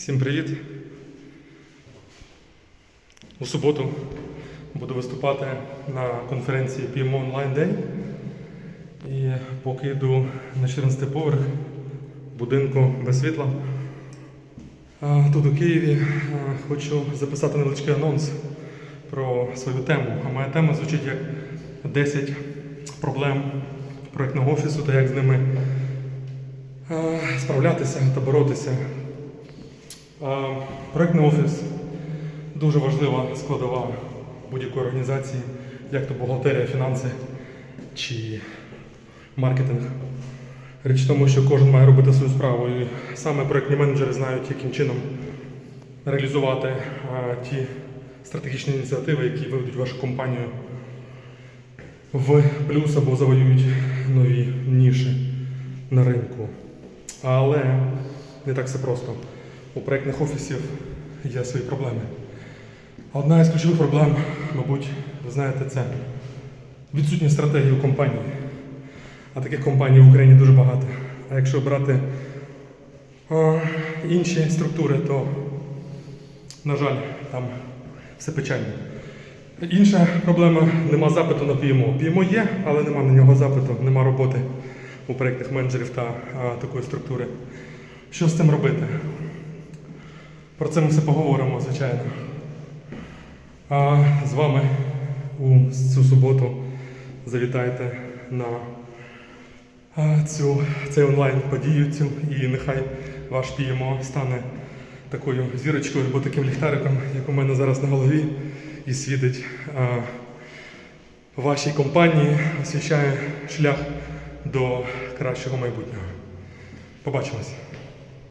Всім привіт! У суботу буду виступати на конференції PMO Online Day. І поки йду на 14 поверх будинку без світла. Тут у Києві хочу записати невеличкий анонс про свою тему. А моя тема звучить як 10 проблем проєктного офісу та як з ними справлятися та боротися. А, Проектний офіс дуже важлива складова будь-якої організації, як то бухгалтерія, фінанси чи маркетинг. Річ в тому, що кожен має робити свою справу, і саме проектні менеджери знають, яким чином реалізувати а, ті стратегічні ініціативи, які виведуть вашу компанію в плюс або завоюють нові ніші на ринку. Але не так все просто. У проєктних офісів є свої проблеми. Одна із ключових проблем, мабуть, ви знаєте, це відсутність стратегії у компанії. А таких компаній в Україні дуже багато. А якщо брати а, інші структури, то, на жаль, там все печально. Інша проблема нема запиту на PMO. PMO є, але нема на нього запиту, нема роботи у проєктних менеджерів та а, такої структури. Що з цим робити? Про це ми все поговоримо, звичайно. А з вами у цю суботу завітайте на цю, цей онлайн-подію цю, і нехай ваш PMO стане такою зірочкою або таким ліхтариком, як у мене зараз на голові, і світить а, вашій компанії, освіщає шлях до кращого майбутнього. Побачимось!